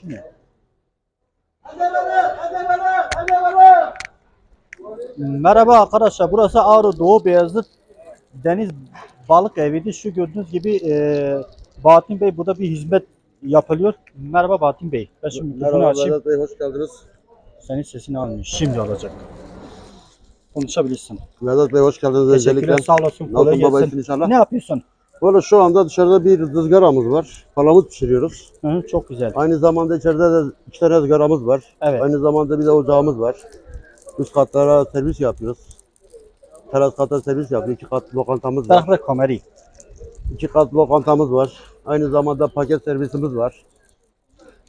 Şimdi. Merhaba arkadaşlar. Burası Ağrı Doğu Beyazıt Deniz Balık Evi'di. Şu gördüğünüz gibi e, Bahattin Bey burada bir hizmet yapılıyor. Merhaba Bahattin Bey. Ben şimdi mikrofonu Merhaba açayım. Vedat Bey, hoş geldiniz. Senin sesini almıyor. Şimdi alacak. Konuşabilirsin. Vedat Bey hoş geldiniz Teşekkürler. Sağ olasın. Kolay Nasılsın baba, gelsin. inşallah? Ne yapıyorsun? Böyle şu anda dışarıda bir ızgaramız var. Palamut pişiriyoruz. Hı hı, çok güzel. Aynı zamanda içeride de iki tane ızgaramız var. Evet. Aynı zamanda bir de ocağımız var. Üst katlara servis yapıyoruz. Teras kata servis yapıyor. İki kat lokantamız var. Bırak kamerayı. İki kat lokantamız var. Aynı zamanda paket servisimiz var.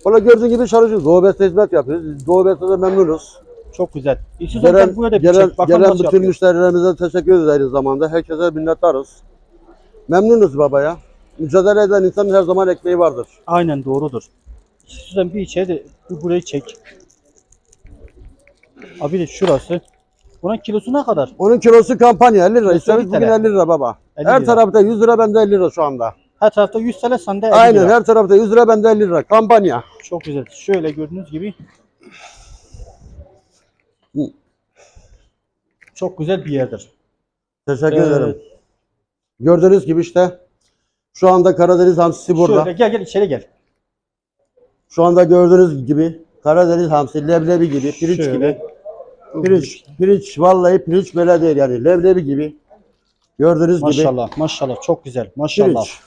Böyle gördüğün gibi çalışıyoruz. Doğu Beste hizmet yapıyoruz. Doğu Beste'de memnunuz. Çok güzel. İstiyorsan Gelen, gel buraya da bir gelen, çek. Bakalım gelen bütün yapıyor. müşterilerimize teşekkür ederiz aynı zamanda. Herkese minnettarız. Memnunuz baba ya. Mücadele eden insanın her zaman ekmeği vardır. Aynen doğrudur. İstiyorsan bir içeri de bir burayı çek. Abi de şurası. Bunun kilosu ne kadar? Onun kilosu kampanya 50 lira. Kilosu İstedik 50 bugün TL. 50 lira baba. 50 her lira. tarafta 100 lira bende 50 lira şu anda. Her tarafta 100 TL sende 50 Aynen lira. her tarafta 100 lira bende 50 lira. Kampanya. Çok güzel. Şöyle gördüğünüz gibi. Çok güzel bir yerdir. Teşekkür Ee, ederim. Gördüğünüz gibi işte şu anda Karadeniz hamsisi burada. Şöyle gel gel içeri gel. Şu anda gördüğünüz gibi Karadeniz hamsi leblebi gibi, pirinç Şöyle. gibi. Pirinç, pirinç vallahi pirinç böyle değil yani leblebi gibi. Gördüğünüz gibi Maşallah maşallah çok güzel. Maşallah. pirinç.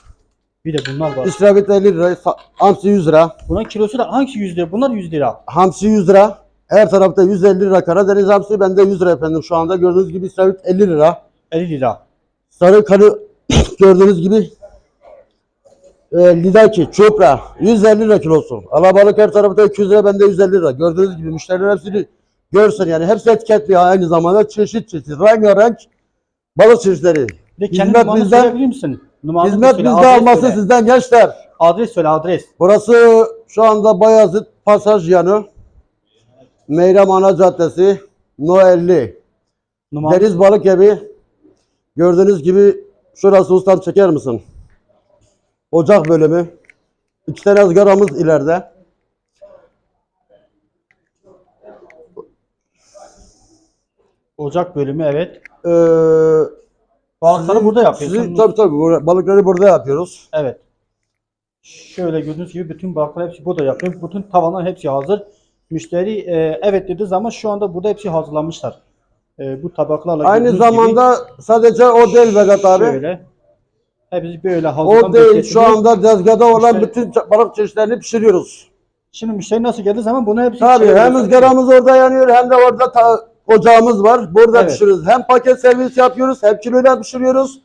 Bir de bunlar var. İstavrit 50 lira, sa- hamsi 100 lira. Bunun kilosu da hangisi 100 lira? Bunlar 100 lira. Hamsi 100 lira. Her tarafta 150 lira. Karadeniz hamsi bende 100 lira efendim şu anda. Gördüğünüz gibi istavrit 50 lira. 50 lira. Sarı kanı gördüğünüz gibi e, lidaki, çupra 150 lira kilosu. Alabalık her tarafta 200 lira bende 150 lira. Gördüğünüz gibi müşteriler hepsini görsün yani. Hepsi etiketli aynı zamanda çeşit çeşit rengarenk balık çeşitleri. Kendi Hizmet bizden- misin? Numaranı Hizmet söyle, bizde alması söyle. sizden gençler. Adres söyle adres. Burası şu anda Bayazıt Pasaj yanı. Meyrem Ana Caddesi. No 50. Numara Deniz Balık Evi. Gördüğünüz gibi şurası ustam çeker misin? Ocak bölümü. İki tane ızgaramız ileride. Ocak bölümü evet. Ee, Balıkları sizin- burada yapıyorsun. sizin- tabii tabii balıkları burada yapıyoruz. Evet. Şöyle gördüğünüz gibi bütün balıklar hepsi burada yapıyor. Bütün tavanlar hepsi hazır. Müşteri e, evet dediği zaman şu anda burada hepsi hazırlamışlar. E, bu tabaklarla Aynı gördüğünüz zamanda sadece o değil Vedat abi. şöyle hepsi böyle O değil şu bekletiliyor. anda tezgahda olan İşte- bütün ça- balık çeşitlerini pişiriyoruz. Şimdi müşteri nasıl geldiği zaman bunu hepsi Tabii içeri hem koyuyoruz. ızgaramız orada yanıyor hem de orada ta- ocağımız var. Burada Evet. pişiriyoruz. Hem paket servis yapıyoruz hem kiloyla pişiriyoruz.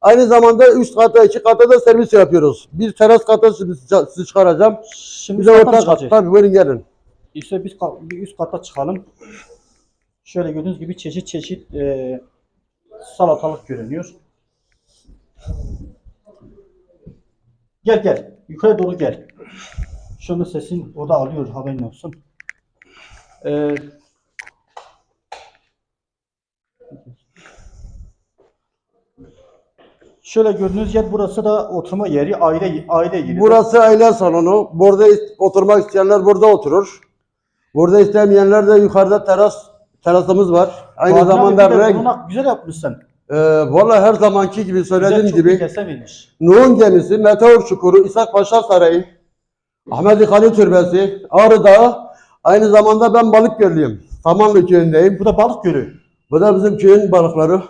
Aynı zamanda üst kata iki kata da servis yapıyoruz. Bir teras kata sizi sizi çıkaracağım. Şimdi Bir de üst orta kata kat. çıkacağız. Tabii buyurun gelin. İşte biz ka- bir üst kata çıkalım. Şöyle gördüğünüz gibi çeşit çeşit e, salatalık görünüyor. Gel gel. Yukarı doğru gel. Şunun sesin orada alıyor haberin olsun. Ee, şöyle gördüğünüz yer burası da oturma yeri aile aile yeri. Burası aile salonu. Burada oturmak isteyenler burada oturur. Burada istemeyenler de yukarıda teras terasımız var. Aynı Fatih abi, zamanda bir de renk. konak güzel yapmışsın. Ee, Valla her zamanki gibi söylediğim Güzel, çok iyi gibi kese vermiş. Nuh'un gemisi, Meteor Çukuru, İshak Paşa Sarayı, Ahmet Kani Türbesi, Ağrı Dağı. Aynı zamanda ben balık gölüyüm. Samanlı köyündeyim. Bu da balık gölü. Bu da bizim köyün balıkları.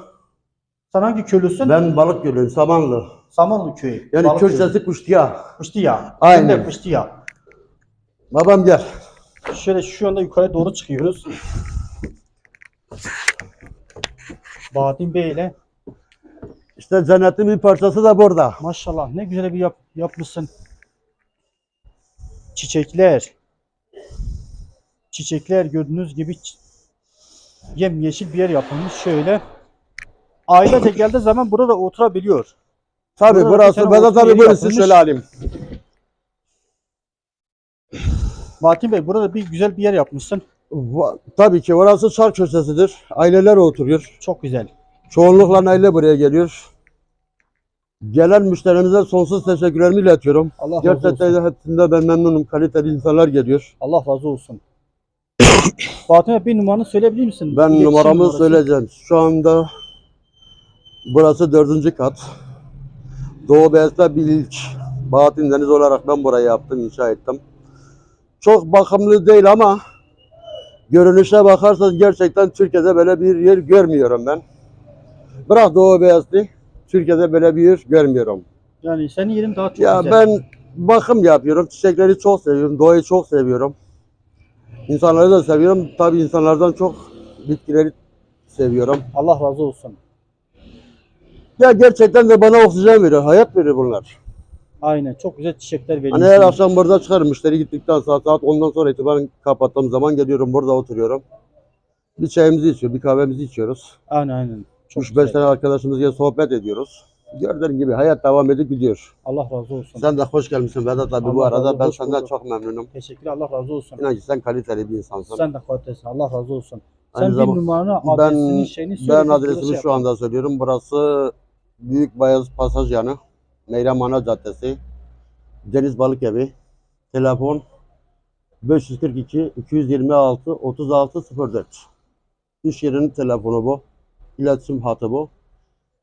Sen hangi köylüsün? Ben balık gölüyüm, Samanlı. Samanlı köyü. Yani Balık gölü. Kürtçesi Kuştiya. Pıştıya. Aynen. Aynen. Pıştıya. Babam gel. Şöyle şu anda yukarı doğru çıkıyoruz. Bahattin Bey ile İşte cennetin bir parçası da burada. maşallah ne güzel bir yap, yapmışsın. Çiçekler. Çiçekler gördüğünüz gibi ç- yemyeşil bir yer yapılmış şöyle. Ailece geldiği zaman burada oturabiliyor. Tabii Burada burası. tane Vedat oturma abi yeri buyurun siz yapılmış. şöyle alayım. Bahattin Bey burada bir güzel bir yer yapmışsın. Va- Tabii ki orası çar köşesidir. Aileler oturuyor. Çok güzel. Çoğunlukla aile buraya geliyor. Gelen müşterimize sonsuz teşekkürlerimi iletiyorum. Allah razı Gerçekten de hepsinde ben memnunum. Kaliteli insanlar geliyor. Allah razı olsun. Fatih Bey bir numaranı söyleyebilir misin? Ben İletişim numaramı numarası. söyleyeceğim. Şu anda burası dördüncü kat. Doğu Beyaz'da bir ilk Bahattin Deniz olarak ben burayı yaptım, inşa ettim. Çok bakımlı değil ama görünüşe bakarsanız gerçekten Türkiye'de böyle bir yer görmüyorum ben. Bırak Doğu Beyaz'dı. Türkiye'de böyle bir yer görmüyorum. Yani senin yerin daha çok Ya güzel. ben bakım yapıyorum. Çiçekleri çok seviyorum. Doğayı çok seviyorum. İnsanları da seviyorum. Tabii insanlardan çok bitkileri seviyorum. Allah razı olsun. Ya gerçekten de bana oksijen veriyor. Hayat veriyor bunlar. Aynen çok güzel çiçekler Hani veriyorsun. her akşam burada çıkarım. Müşteri gittikten sonra saat 10'dan sonra itibaren kapattığım zaman geliyorum burada oturuyorum. Bir çayımızı içiyor, bir kahvemizi içiyoruz. Aynen aynen. Çok 3-5 güzel. tane arkadaşımızla sohbet ediyoruz. Gördüğün gibi hayat devam edip gidiyor. Allah razı olsun. Sen de hoş gelmişsin Vedat abi bu Allah razı arada. Ben senden bulduk. çok memnunum. Teşekkürler. Allah razı olsun. İnan ki sen kaliteli bir insansın. Sen de kalitelisin. Allah razı olsun. Sen Aynı bir zaman- numaranı, ben adresini, şeyini söyle. ben adresimi şey şu anda söylüyorum. Burası Büyük Bayaz Pasaj yanı. Meyramana Caddesi. Deniz Balık Evi. Telefon 542 226 3604. İş yerinin telefonu bu. İletişim hatı bu.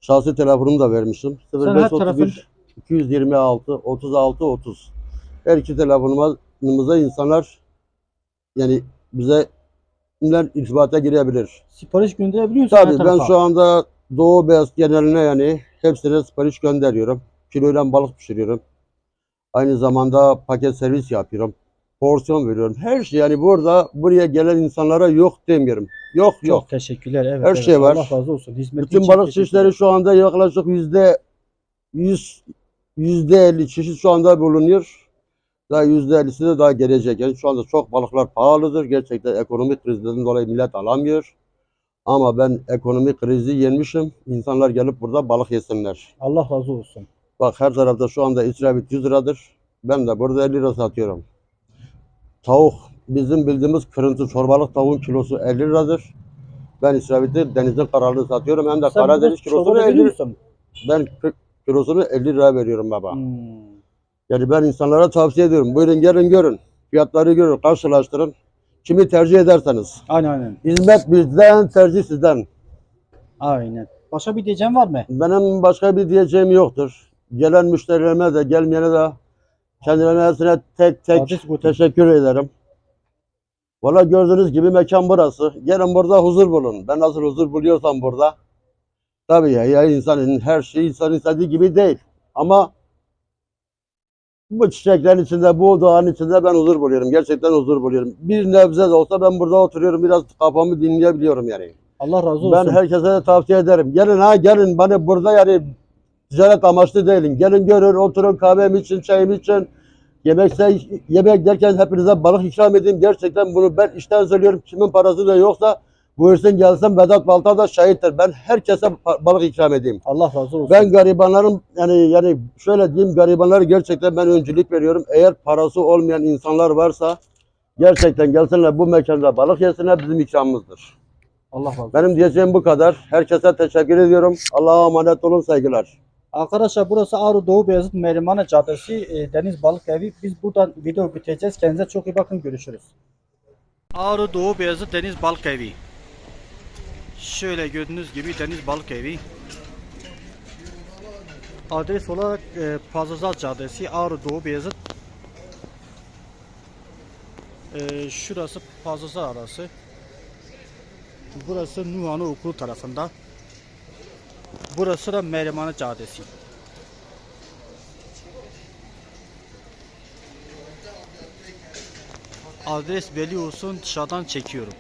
Şahsi telefonumu da her 0531 226 36 30. Her iki telefonumuza insanlar yani bize irtibata girebilir. Sipariş gönderebiliyor musun? Tabii ben tarafa? şu anda Doğu Beyaz geneline yani hepsine sipariş gönderiyorum. Kiloyla balık pişiriyorum. Aynı zamanda paket servis yapıyorum. Porsiyon veriyorum. Her şey yani burada buraya gelen insanlara yok demiyorum. Yok Çok yok. teşekkürler. Evet, Her evet. şey var. Allah razı olsun. Hizmetin Bütün için balık çeşitleri şu anda yaklaşık yüzde yüz yüzde elli çeşit şu anda bulunuyor. Daha yüzde ellisi de daha gelecek. Yani şu anda çok balıklar pahalıdır. Gerçekten ekonomik krizden dolayı millet alamıyor. Ama ben ekonomik krizi yenmişim. İnsanlar gelip burada balık yesinler. Allah razı olsun. Bak her tarafta şu anda israfit 100 liradır. Ben de burada 50 lira satıyorum. Tavuk bizim bildiğimiz kırıntı çorbalık tavuğun kilosu 50 liradır. Ben israfiti denizin kararını satıyorum. Hem de Sen Karadeniz kilosunu çorba 50 veriyor lira. Ben kilosunu 50 lira veriyorum baba. Hmm. Yani ben insanlara tavsiye ediyorum. Buyurun gelin görün. Fiyatları görün, karşılaştırın. Kimi tercih ederseniz. Aynen aynen. Hizmet bizden, tercih sizden. Aynen. Başka bir diyeceğim var mı? Benim başka bir diyeceğim yoktur. Gelen müşterilerime de gelmeyene de kendilerine hepsine tek tek teşekkür ederim. Valla gördüğünüz gibi mekan burası. Gelin burada huzur bulun. Ben nasıl huzur buluyorsam burada. Tabii ya, ya insanın her şey insan istediği gibi değil. Ama bu çiçeklerin içinde, bu doğanın içinde ben huzur buluyorum. Gerçekten huzur buluyorum. Bir nebze de olsa ben burada oturuyorum. Biraz kafamı dinleyebiliyorum yani. Allah razı olsun. Ben herkese de tavsiye ederim. Gelin ha gelin bana burada yani ticaret amaçlı değilim. Gelin görün oturun kahvem için çayım için. Yemekse yemek derken hepinize balık ikram edeyim. Gerçekten bunu ben işten söylüyorum. Kimin parası da yoksa buyursun gelsin Vedat Balta da şahittir. Ben herkese balık ikram edeyim. Allah razı olsun. Ben garibanların yani yani şöyle diyeyim garibanlara gerçekten ben öncülük veriyorum. Eğer parası olmayan insanlar varsa gerçekten gelsinler bu mekanda balık yesinler bizim ikramımızdır. Allah razı olsun. Benim diyeceğim bu kadar. Herkese teşekkür ediyorum. Allah'a emanet olun saygılar. Arkadaşlar burası Ağrı Doğu Beyazıt Merimane Caddesi e, Deniz Balık Evi. Biz buradan video bitireceğiz. Kendinize çok iyi bakın. Görüşürüz. Ağrı Doğu Beyazıt Deniz Balık Evi. Şöyle gördüğünüz gibi Deniz Balık Evi. Adres olarak e, Pazazat Caddesi Ağrı Doğu Beyazıt. E, şurası Pazazat arası. Burası Nuhanı Okulu tarafında. Burası da Merimane Caddesi. Adres belli olsun dışarıdan çekiyorum.